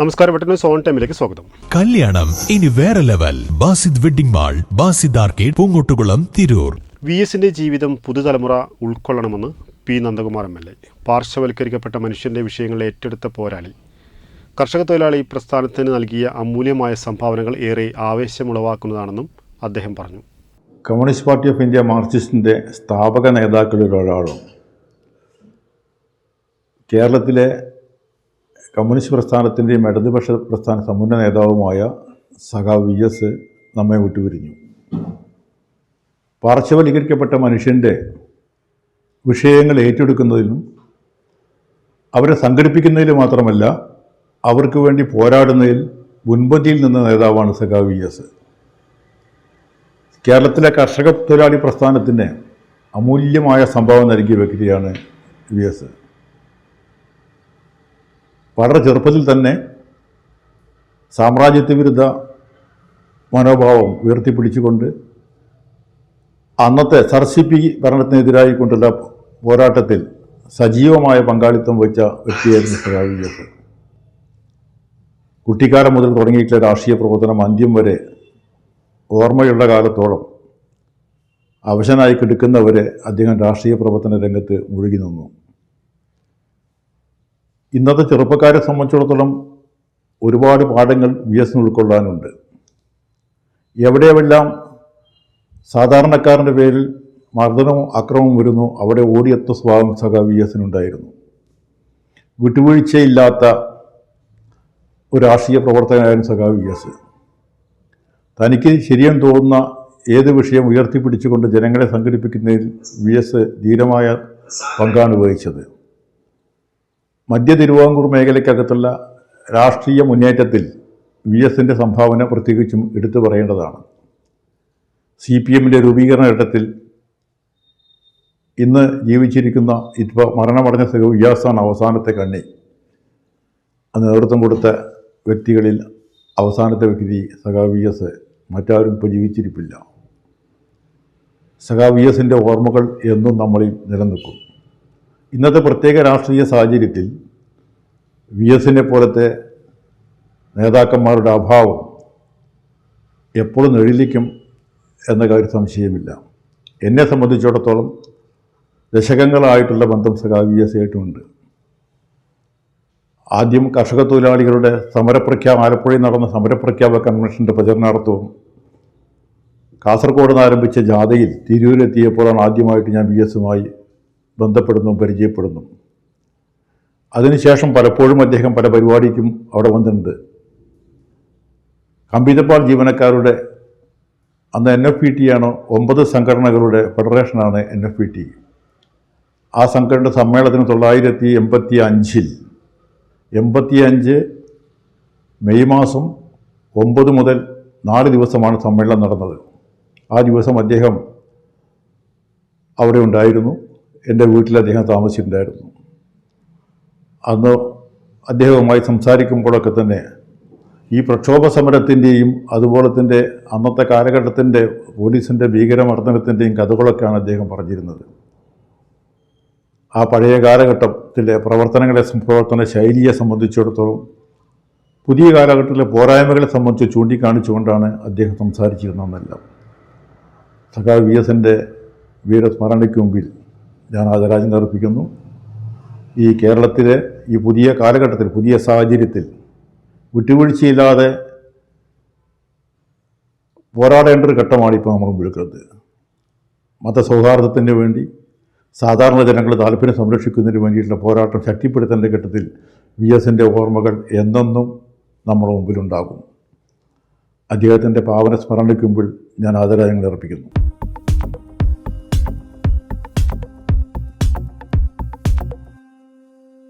നമസ്കാരം പെട്ടെന്ന് സോൺ ടൈമിലേക്ക് സ്വാഗതം. കല്യാണം ഇനി വേറെ level. Basid wedding mall Basid arcade Poongottukulam Tirur. V എസിന്റെ ജീവിതം പുതുതലമുറ ഉൾക്കൊള്ളണമെന്ന് P Nandakumar M L A. പാർശ്വവൽക്കരിക്കപ്പെട്ട മനുഷ്യന്റെ വിഷയങ്ങൾ ഏറ്റെടുത്ത പോരാളി. കർഷക തൊഴിലാളി പ്രസ്ഥാനത്തിന് നൽകിയ അമൂല്യമായ സംഭാവനകൾ ഏറെ ആവേശമുളവാക്കുന്നതാണെന്നും അദ്ദേഹം പറഞ്ഞു. കമ്മ്യൂണിസ്റ്റ് പാർട്ടി ഓഫ് ഇന്ത്യ മാർക്സിസ്റ്റിന്റെ സ്ഥാപക നേതാക്കളിൽ ഒരാളും കേരളത്തിലെ കമ്മ്യൂണിസ്റ്റ് പ്രസ്ഥാനത്തിന്റെയും ഇടതുപക്ഷ പ്രസ്ഥാന സമുന്ന നേതാവുമായ സഖാവ് വി എസ് നമ്മെ വിട്ടുപിരിഞ്ഞു. പാർശ്വവൽക്കരിക്കപ്പെട്ട മനുഷ്യന്റെ വിഷയങ്ങൾ ഏറ്റെടുക്കുന്നതിനും അവരെ സംഘടിപ്പിക്കുന്നതിൽ മാത്രമല്ല അവർക്ക് വേണ്ടി പോരാടുന്നതിൽ മുൻപന്തിയിൽ നിന്ന നേതാവാണ് സഖാവ് വി എസ്. കേരളത്തിലെ കർഷക തൊഴിലാളി പ്രസ്ഥാനത്തിന് അമൂല്യമായ സംഭാവന നൽകിയ വ്യക്തിയാണ് വി എസ്. വളരെ ചെറുപ്പത്തിൽ തന്നെ സാമ്രാജ്യത്വ വിരുദ്ധ മനോഭാവം ഉയർത്തിപ്പിടിച്ചുകൊണ്ട് അന്നത്തെ സർ സി പി ഭരണത്തിനെതിരായിക്കൊണ്ടുള്ള പോരാട്ടത്തിൽ സജീവമായ പങ്കാളിത്തം വഹിച്ച വ്യക്തിയായിരുന്നു സഖാവ് വി എസ് കുട്ടിക്കാലം മുതൽ തുടങ്ങിയിട്ടുള്ള രാഷ്ട്രീയ പ്രവർത്തനം അന്ത്യം വരെ ഓർമ്മയുള്ള കാലത്തോളം അവശനായി കിടക്കുന്നവരെ അദ്ദേഹം രാഷ്ട്രീയ പ്രവർത്തന രംഗത്ത് മുഴുകി നിന്നു. ഇന്നത്തെ ചെറുപ്പക്കാരെ സംബന്ധിച്ചിടത്തോളം ഒരുപാട് പാഠങ്ങൾ വി എസ് ഉൾക്കൊള്ളാനുണ്ട്. എവിടെയെല്ലാം സാധാരണക്കാരന്റെ പേരിൽ മർദ്ദനവും അക്രമവും വരുന്നു അവിടെ ഓടിയെത്ത സ്വഭാവം സഖ വി എസിനുണ്ടായിരുന്നു വിട്ടുവീഴ്ചയില്ലാത്ത ഒരു രാഷ്ട്രീയ പ്രവർത്തകനായിരുന്നു സഖ വി എസ്. തനിക്ക് ശരിയെന്ന് തോന്നുന്ന ഏത് വിഷയം ഉയർത്തിപ്പിടിച്ചുകൊണ്ട് ജനങ്ങളെ സംഘടിപ്പിക്കുന്നതിൽ വി എസ് ധീരമായ പങ്കാണ് വഹിച്ചത്. മധ്യ തിരുവിതാംകൂർ മേഖലയ്ക്കകത്തുള്ള രാഷ്ട്രീയ മുന്നേറ്റത്തിൽ വി എസിന്റെ സംഭാവന പ്രത്യേകിച്ചും എടുത്തു പറയേണ്ടതാണ്. സി പി എമ്മിന്റെ രൂപീകരണ ഘട്ടത്തിൽ ഇന്ന് ജീവിച്ചിരിക്കുന്ന ഇപ്പോൾ മരണമടഞ്ഞ സഹ വിയാസാണ് അവസാനത്തെ കണ്ണി. നേതൃത്വം കൊടുത്ത വ്യക്തികളിൽ അവസാനത്തെ വ്യക്തി സഖാ വി എസ് മറ്റാരും ഇപ്പോൾ ജീവിച്ചിരിപ്പില്ല. സഖാ വി എസിന്റെ ഓർമ്മകൾ എന്നും നമ്മളിൽ നിലനിൽക്കും. ഇന്നത്തെ പ്രത്യേക രാഷ്ട്രീയ സാഹചര്യത്തിൽ വി എസിനെ പോലത്തെ നേതാക്കന്മാരുടെ അഭാവം എപ്പോഴും നിഴലിക്കും എന്ന കാര്യം സംശയമില്ല. എന്നെ സംബന്ധിച്ചിടത്തോളം ദശകങ്ങളായിട്ടുള്ള ബന്ധം സഖാ വി എസ് ആയിട്ടുമുണ്ട്. ആദ്യം കർഷക തൊഴിലാളികളുടെ സമരപ്രഖ്യാ ആലപ്പുഴയിൽ നടന്ന സമരപ്രഖ്യാപ കൺവെൻഷന്റെ പ്രചരണാർത്ഥവും കാസർഗോഡ് നിന്ന് ആരംഭിച്ച ജാഥയിൽ തിരൂരിലെത്തിയപ്പോഴാണ് ആദ്യമായിട്ട് ഞാൻ വി എസുമായി ബന്ധപ്പെടുന്നു പരിചയപ്പെടുന്നു. അതിനുശേഷം പലപ്പോഴും അദ്ദേഹം പല പരിപാടിക്കും അവിടെ വന്നിട്ടുണ്ട്. കമ്പീതപ്പാൾ ജീവനക്കാരുടെ അന്ന് എൻ എഫ് പി ടി ആണ്? ഒമ്പത് സംഘടനകളുടെ ഫെഡറേഷനാണ് എൻ എഫ് പി ടി ആ സംഘടന സമ്മേളനത്തിന് തൊള്ളായിരത്തി എൺപത്തി അഞ്ചിൽ എൺപത്തി അഞ്ച് മെയ് മാസം ഒമ്പത് മുതൽ നാല് ദിവസമാണ് സമ്മേളനം നടന്നത്. ആ ദിവസം അദ്ദേഹം അവിടെ ഉണ്ടായിരുന്നു. എന്റെ വീട്ടിൽ അദ്ദേഹം താമസിച്ചിട്ടുണ്ടായിരുന്നു. അന്ന് അദ്ദേഹവുമായി സംസാരിക്കുമ്പോഴൊക്കെ തന്നെ ഈ പ്രക്ഷോഭ സമരത്തിന്റെയും അതുപോലെ തന്നെ അന്നത്തെ കാലഘട്ടത്തിന്റെ പോലീസിന്റെ ഭീകരമർദ്ദനത്തിന്റെയും കഥകളൊക്കെയാണ് അദ്ദേഹം പറഞ്ഞിരുന്നത്. ആ പഴയ കാലഘട്ടത്തിലെ പ്രവർത്തനങ്ങളെ പ്രവർത്തന ശൈലിയെ സംബന്ധിച്ചിടത്തോളം പുതിയ കാലഘട്ടത്തിലെ പോരായ്മകളെ സംബന്ധിച്ച് ചൂണ്ടിക്കാണിച്ചുകൊണ്ടാണ് അദ്ദേഹം സംസാരിച്ചിരുന്നതെന്നെല്ലാം. സഖാവ് വി എസിന്റെ വീരസ്മരണയ്ക്ക് മുമ്പിൽ ഞാൻ ആദരാജ്ഞ അർപ്പിക്കുന്നു. ഈ കേരളത്തിലെ ഈ പുതിയ കാലഘട്ടത്തിൽ പുതിയ സാഹചര്യത്തിൽ വിട്ടുവീഴ്ചയില്ലാതെ പോരാടേണ്ട ഒരു ഘട്ടമാണ് ഇപ്പോൾ നമ്മൾ മുഴുക്കുന്നത് മതസൗഹാർദ്ദത്തിന് വേണ്ടി സാധാരണ ജനങ്ങൾ താല്പര്യം സംരക്ഷിക്കുന്നതിന് വേണ്ടിയിട്ടുള്ള പോരാട്ടം ശക്തിപ്പെടുത്തേണ്ട ഘട്ടത്തിൽ വി എസിന്റെ ഓർമ്മകൾ എന്നെന്നും നമ്മുടെ മുമ്പിലുണ്ടാകും. അദ്ദേഹത്തിന്റെ പാവന സ്മരണയ്ക്കുമ്പോൾ ഞാൻ ആദരാജ്ഞങ്ങൾ അർപ്പിക്കുന്നു.